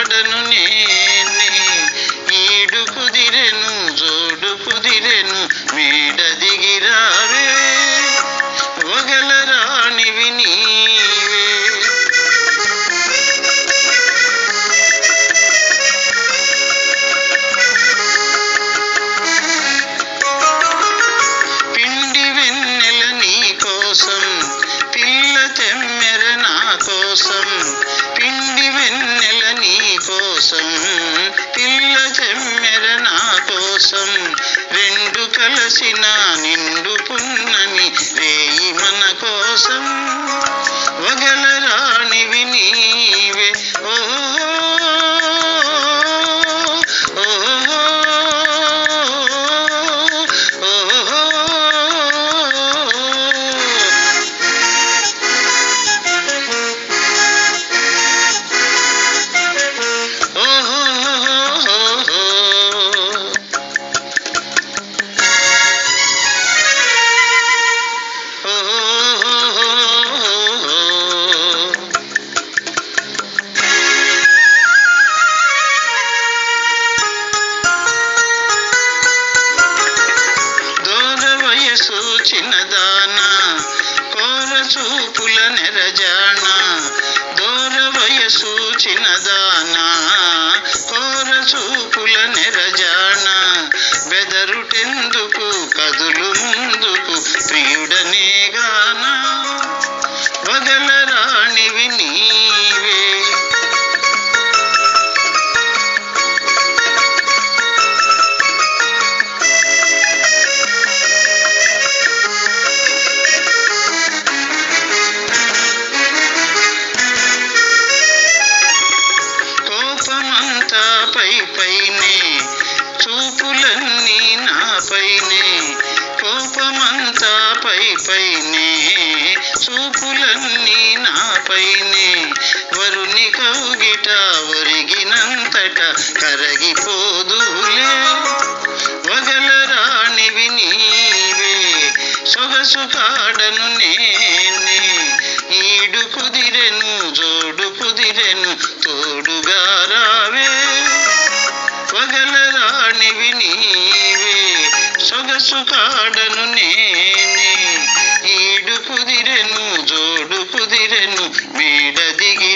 கடனும் కలసిన నిండు పున్నమి వేయి మన కోసం దాన కోర చూపుల నెరజాన దూర వయసు చిన్నదాన కోర చూ చూపులన్నీ నాపైనే. వరుని కౌగిట ఒరిగినంతట కరగిపోదులే. వగల రాణివి నీవే సొగసు కాడను నేనే. ఈడు కుది ಮಿರನು ಮಿಡದಿಗೆ